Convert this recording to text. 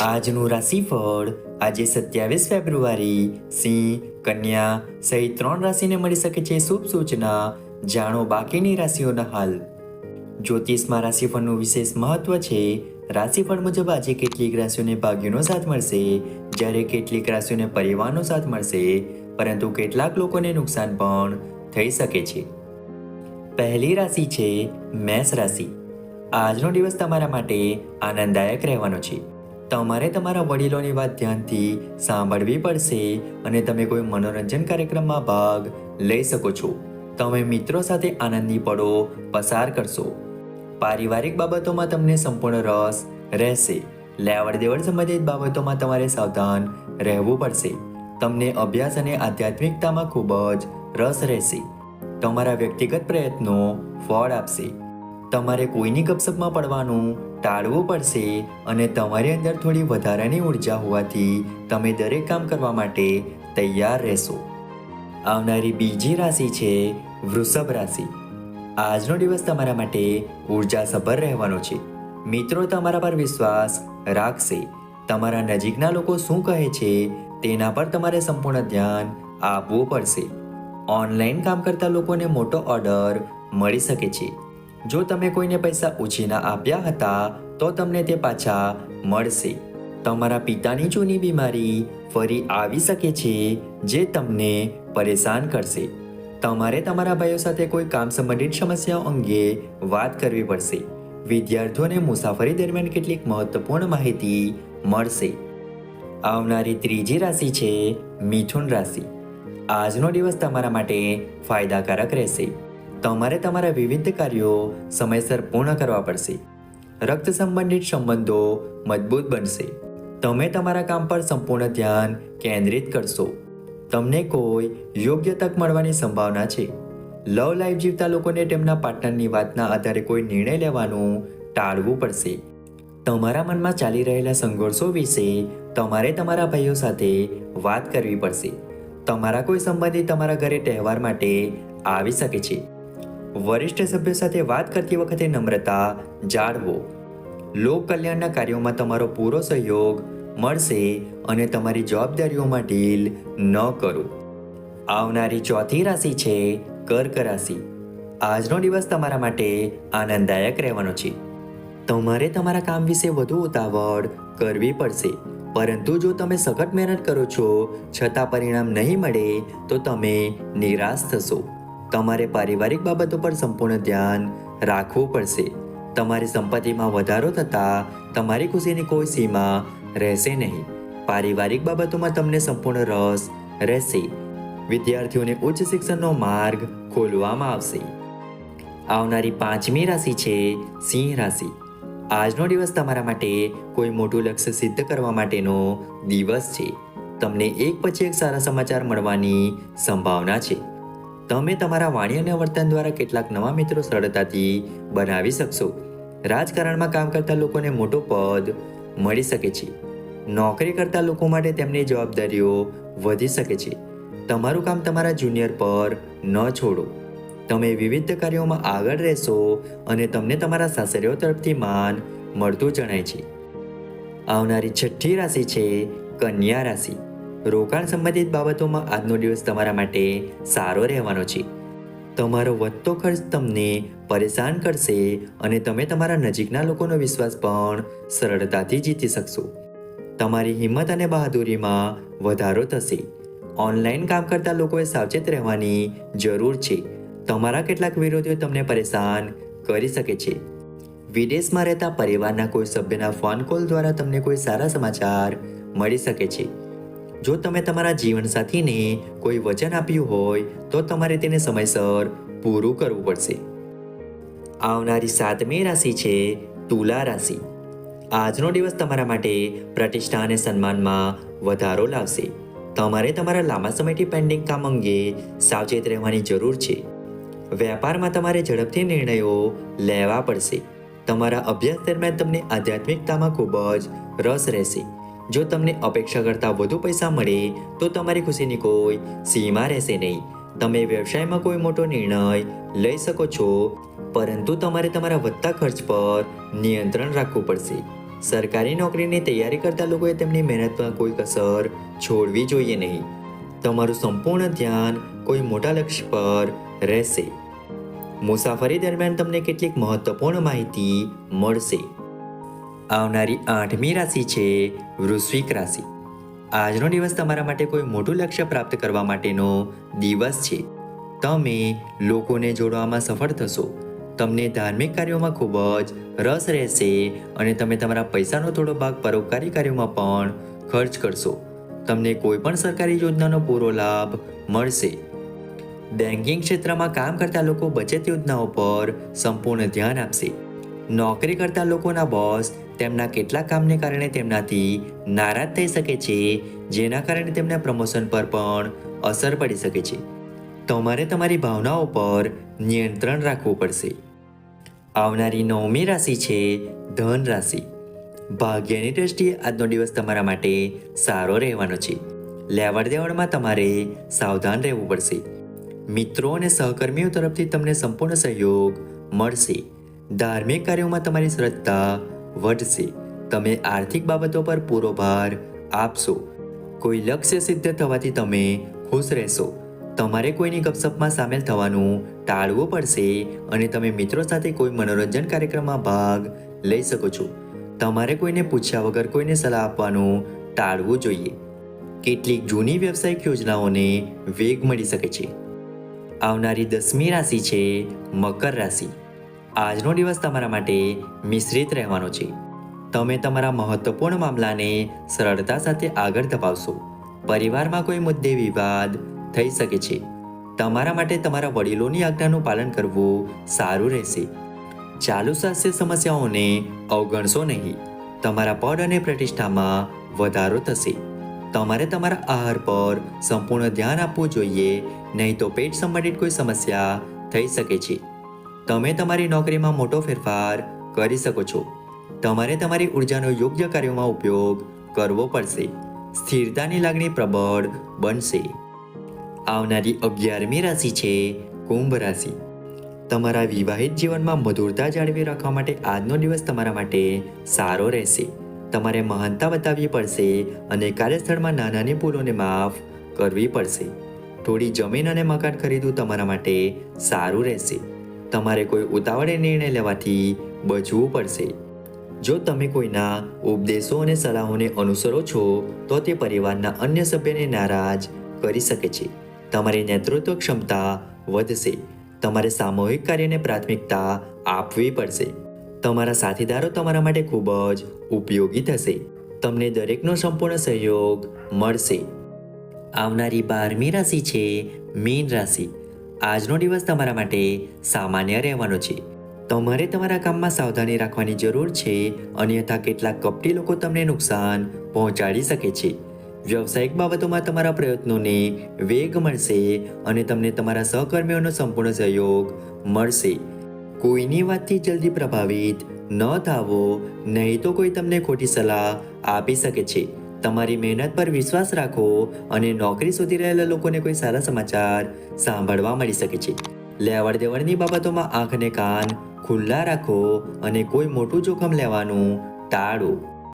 આજનું રાશિફળ આજે સત્યાવીસ ફેબ્રુઆરી. સિંહ, કન્યા સહિત ત્રણ રાશિને મળી શકે છે શુભ સૂચના. જાણો બાકીની રાશિઓના હાલ. જ્યોતિષમાં રાશિફળનું વિશેષ મહત્વ છે. રાશિફળ મુજબ આજે કેટલીક રાશિઓને ભાગ્યનો સાથ મળશે. જ્યારે કેટલીક રાશિઓને પરિવારનો સાથ મળશે. પરંતુ કેટલાક લોકોને નુકસાન પણ થઈ શકે છે. પહેલી રાશિ છે મેષ રાશિ. આજનો દિવસ તમારા માટે આનંદદાયક રહેવાનો છે. તમારે તમારા વડીલોની વાત ધ્યાનથી સાંભળવી પડશે અને તમે કોઈ મનોરંજન કાર્યક્રમમાં ભાગ લઈ શકો છો. તમે મિત્રો સાથે આનંદની પળો પસાર કરશો. પારિવારિક બાબતોમાં તમને સંપૂર્ણ રસ રહેશે. લેવડ દેવડ સંબંધિત બાબતોમાં તમારે સાવધાન રહેવું પડશે. તમને અભ્યાસ અને આધ્યાત્મિકતામાં ખૂબ જ રસ રહેશે. તમારા વ્યક્તિગત પ્રયત્નો ફળ આપશે. તમારે કોઈની ગપસપમાં પડવાનું ટાળવું પડશે અને તમારી અંદર થોડી વધારાની ઊર્જા હોવાથી તમે દરેક કામ કરવા માટે તૈયાર રહેશો. આવનારી બીજી રાશિ છે વૃષભ રાશિ. આજનો દિવસ તમારા માટે ઉર્જાસભર રહેવાનો છે. મિત્રો, તમારા પર વિશ્વાસ રાખશે. તમારા નજીકના લોકો શું કહે છે તેના પર તમારે સંપૂર્ણ ધ્યાન આપવું પડશે. ઓનલાઈન કામ કરતા લોકોને મોટો ઓર્ડર મળી શકે છે. જો તમે કોઈને પૈસા ઉછીના આપ્યા હતા, તો તમને તે પાછા મળશે. તમારા પિતાની જૂની બીમારી ફરી આવી શકે છે, જે તમને પરેશાન કરશે. તમારે તમારા ભાઈઓ સાથે કોઈ કામ સંબંધિત સમસ્યાઓ અંગે વાત કરવી પડશે. વિદ્યાર્થીઓને મુસાફરી દરમિયાન કેટલીક મહત્વપૂર્ણ માહિતી મળશે. આવનારી ત્રીજી રાશિ છે મિથુન રાશિ. આજનો દિવસ તમારા માટે ફાયદાકારક રહેશે. તમારે તમારા વિવિધ કાર્યો સમયસર પૂર્ણ કરવા પડશે. રક્ત સંબંધિત સંબંધો મજબૂત બનશે. તમે તમારા કામ પર સંપૂર્ણ ધ્યાન કેન્દ્રિત કરશો. તમને કોઈ યોગ્ય તક મળવાની સંભાવના છે. લવ લાઈફ જીવતા લોકોને તેમના પાર્ટનરની વાતના આધારે કોઈ નિર્ણય લેવાનું ટાળવું પડશે. તમારા મનમાં ચાલી રહેલા સંઘર્ષો વિશે તમારે તમારા ભાઈઓ સાથે વાત કરવી પડશે. તમારા કોઈ સંબંધી તમારા ઘરે તહેવાર માટે આવી શકે છે. વરિષ્ઠ સભ્યો સાથે વાત કરતી વખતે નમ્રતા, જાળવો. લોક કલ્યાણના કાર્યોમાં તમારો પૂરો સહયોગ મળશે અને તમારી જવાબદારીઓમાં ઢીલ ન કરો. આવનારી ચોથી રાશિ છે કર્ક રાશિ. આજનો દિવસ તમારા માટે આનંદદાયક રહેવાનો છે. તમારે તમારા કામ વિશે વધુ ઉતાવળ કરવી પડશે. પરંતુ જો તમે સખત મહેનત કરો છો, છતાં પરિણામ નહીં મળે, તો તમે નિરાશ થશો. તમારે પારિવારિક બાબતો પર સંપૂર્ણ ધ્યાન રાખવું પડશે. તમારી સંપત્તિમાં વધારો થતાં તમારી ખુશીની કોઈ સીમા રહેશે નહીં. પારિવારિક બાબતોમાં તમને સંપૂર્ણ રસ રહેશે. વિદ્યાર્થીઓને ઉચ્ચ શિક્ષણનો માર્ગ ખોલવામાં આવશે. આવનારી પાંચમી રાશિ છે સિંહ રાશિ. આજનો દિવસ તમારા માટે કોઈ મોટું લક્ષ્ય સિદ્ધ કરવા માટેનો દિવસ છે. તમને એક પછી એક સારા સમાચાર મળવાની સંભાવના છે. તમે તમારા વાણી અને વર્તન દ્વારા કેટલાક નવા મિત્રો સરળતાથી બનાવી શકશો. રાજકારણમાં કામ કરતા લોકોને મોટો પદ મળી શકે છે. નોકરી કરતા લોકો માટે તેમની જવાબદારીઓ વધી શકે છે. તમારું કામ તમારા જુનિયર પર ન છોડો. તમે વિવિધ કાર્યોમાં આગળ રહેશો અને તમને તમારા સાસરીઓ તરફથી માન મળતું જણાય છે. આવનારી છઠ્ઠી રાશિ છે કન્યા રાશિ. રોકાણ સંબંધિત બાબતોમાં આજનો દિવસ તમારા માટે સારો રહેવાનો છે. તમારો વધતો ખર્ચ તમને પરેશાન કરશે અને તમે તમારા નજીકના લોકોનો વિશ્વાસ પણ સરળતાથી જીતી શકશો. તમારી હિંમત અને બહાદુરીમાં વધારો થશે. ઓનલાઈન કામ કરતા લોકોએ સાવચેત રહેવાની જરૂર છે. તમારા કેટલાક વિરોધીઓ તમને પરેશાન કરી શકે છે. વિદેશમાં રહેતા પરિવારના કોઈ સભ્યના ફોન કોલ દ્વારા તમને કોઈ સારા સમાચાર મળી શકે છે. જો તમે તમારા જીવનસાથીને કોઈ વચન આપ્યું હોય, તો તમારે તેને સમયસર પૂરું કરવું પડશે. આવનારી સાતમી રાશિ છે તુલા રાશિ. આજનો દિવસ તમારા માટે પ્રતિષ્ઠા અને સન્માનમાં વધારો લાવશે. તમારે તમારા લાંબા સમયથી પેન્ડિંગ કામ અંગે સાવચેત રહેવાની જરૂર છે. વેપારમાં તમારે ઝડપથી નિર્ણયો લેવા પડશે. તમારા અભ્યાસ દરમિયાન તમને આધ્યાત્મિકતામાં ખૂબ જ રસ રહેશે. જો તમને અપેક્ષા કરતાં વધુ પૈસા મળે, તો તમારી ખુશીની કોઈ સીમા રહેશે નહીં. તમે વ્યવસાયમાં કોઈ મોટો નિર્ણય લઈ શકો છો, પરંતુ તમારે તમારા વધતા ખર્ચ પર નિયંત્રણ રાખવું પડશે. સરકારી નોકરીની તૈયારી કરતા લોકોએ તેમની મહેનતમાં કોઈ કસર છોડવી જોઈએ નહીં. તમારું સંપૂર્ણ ધ્યાન કોઈ મોટા લક્ષ્ય પર રહેશે. મુસાફરી દરમિયાન તમને કેટલીક મહત્વપૂર્ણ માહિતી મળશે. આવનારી આઠમી રાશિ છે વૃશ્વિક રાશિ. આજનો દિવસ તમારા માટે કોઈ મોટું લક્ષ્ય પ્રાપ્ત કરવા માટેનો દિવસ છે. તમે લોકોને જોડવામાં સફળ થશો. તમને ધાર્મિક કાર્યોમાં ખૂબ જ રસ રહેશે અને તમે તમારા પૈસાનો થોડો ભાગ પરોપકારી કાર્યોમાં પણ ખર્ચ કરશો. તમને કોઈ પણ સરકારી યોજનાનો પૂરો લાભ મળશે. બેન્કિંગ ક્ષેત્રમાં કામ કરતા લોકો બચત યોજનાઓ પર સંપૂર્ણ ધ્યાન આપશે. નોકરી કરતા લોકોના બોસ તેમના કેટલાક કામને કારણે તેમનાથી નારાજ થઈ શકે છે, જેના કારણે તેમના પ્રમોશન પર પણ અસર પડી શકે છે. તમારે તમારી ભાવનાઓ પર નિયંત્રણ રાખવું પડશે. આવનારી નવમી રાશિ છે ધન રાશિ. ભાગ્યની દ્રષ્ટિએ આજનો દિવસ તમારા માટે સારો રહેવાનો છે. લેવડ દેવડમાં તમારે સાવધાન રહેવું પડશે. મિત્રો અને સહકર્મીઓ તરફથી તમને સંપૂર્ણ સહયોગ મળશે. ધાર્મિક કાર્યોમાં તમારી શ્રદ્ધા વધશે તમે આર્થિક બાબતો પર પૂરો ભાર આપશો. કોઈ લક્ષ્ય સિદ્ધ થવાથી તમે ખુશ રહેશો. તમારે કોઈની ગપસપમાં સામેલ થવાનું ટાળવું પડશે અને તમે મિત્રો સાથે કોઈ મનોરંજન કાર્યક્રમમાં ભાગ લઈ શકો છો. તમારે કોઈને પૂછ્યા વગર કોઈને સલાહ આપવાનું ટાળવું જોઈએ. કેટલીક જૂની વ્યવસાયિક યોજનાઓને વેગ મળી શકે છે. આવનારી દસમી રાશિ છે મકર રાશિ. આજનો દિવસ તમારા માટે મિશ્રિત રહેવાનો છે. તમે તમારા મહત્વપૂર્ણ મામલાને સરળતા સાથે આગળ ધપાવશો. પરિવારમાં કોઈ મુદ્દે વિવાદ થઈ શકે છે. તમારા માટે તમારા વડીલોની આજ્ઞાનું પાલન કરવું સારું રહેશે. ચાલુ સ્વાસ્થ્ય સમસ્યાઓને અવગણશો નહીં. તમારા પદ અને પ્રતિષ્ઠામાં વધારો થશે. તમારે તમારા આહાર પર સંપૂર્ણ ધ્યાન આપવું જોઈએ, નહીં તો પેટ સંબંધિત કોઈ સમસ્યા થઈ શકે છે. તમે તમારી નોકરીમાં મોટો ફેરફાર કરી શકો છો. તમારે તમારી ઉર્જાનો યોગ્ય કાર્યોમાં ઉપયોગ કરવો પડશે. સ્થિરતાની લાગણી પ્રબળ બનશે. આવનારી અગિયારમી રાશિ છે કુંભ રાશિ. તમારા વિવાહિત જીવનમાં મધુરતા જાળવી રાખવા માટે આજનો દિવસ તમારા માટે સારો રહેશે. તમારે મહાનતા બતાવવી પડશે અને કાર્યસ્થળમાં નાનાની ભૂલોને માફ કરવી પડશે. થોડી જમીન અને મકાન ખરીદવું તમારા માટે સારું રહેશે. તમારે કોઈ ઉતાવળે નિર્ણય લેવાથી બચવું પડશે. જો તમે કોઈના ઉપદેશો અને સલાહોને અનુસરો છો, તો તે પરિવારના અન્ય સભ્યને નારાજ કરી શકે છે. તમારી નેતૃત્વ ક્ષમતા વધશે. તમારે સામૂહિક કાર્યને પ્રાથમિકતા આપવી પડશે. તમારા સાથીદારો તમારા માટે ખૂબ જ ઉપયોગી થશે. તમને દરેકનો સંપૂર્ણ સહયોગ મળશે. આવનારી બારમી રાશિ છે મીન રાશિ. આજનો દિવસ તમારા માટે સામાન્ય રહેવાનો છે. તમારે તમારા કામમાં સાવધાની રાખવાની જરૂર છે, અન્યથા કેટલાક કપટી લોકો તમને નુકસાન પહોંચાડી શકે છે. વ્યવસાયિક બાબતોમાં તમારા પ્રયત્નોને વેગ મળશે અને તમને તમારા સહકર્મીઓનો સંપૂર્ણ સહયોગ મળશે. કોઈની વાતથી જલ્દી પ્રભાવિત ન થાવો, નહીં તો કોઈ તમને ખોટી સલાહ આપી શકે છે. તમારી મહેનત પર વિશ્વાસ રાખો અને નોકરી શોધી રહેલા લોકોને કોઈ સારા સમાચાર સાંભળવા મળી શકે છે. લેવડ દેવડની બાબતોમાં આંખ અને કાન ખુલ્લા રાખો અને કોઈ મોટું જોખમ લેવાનું ટાળો.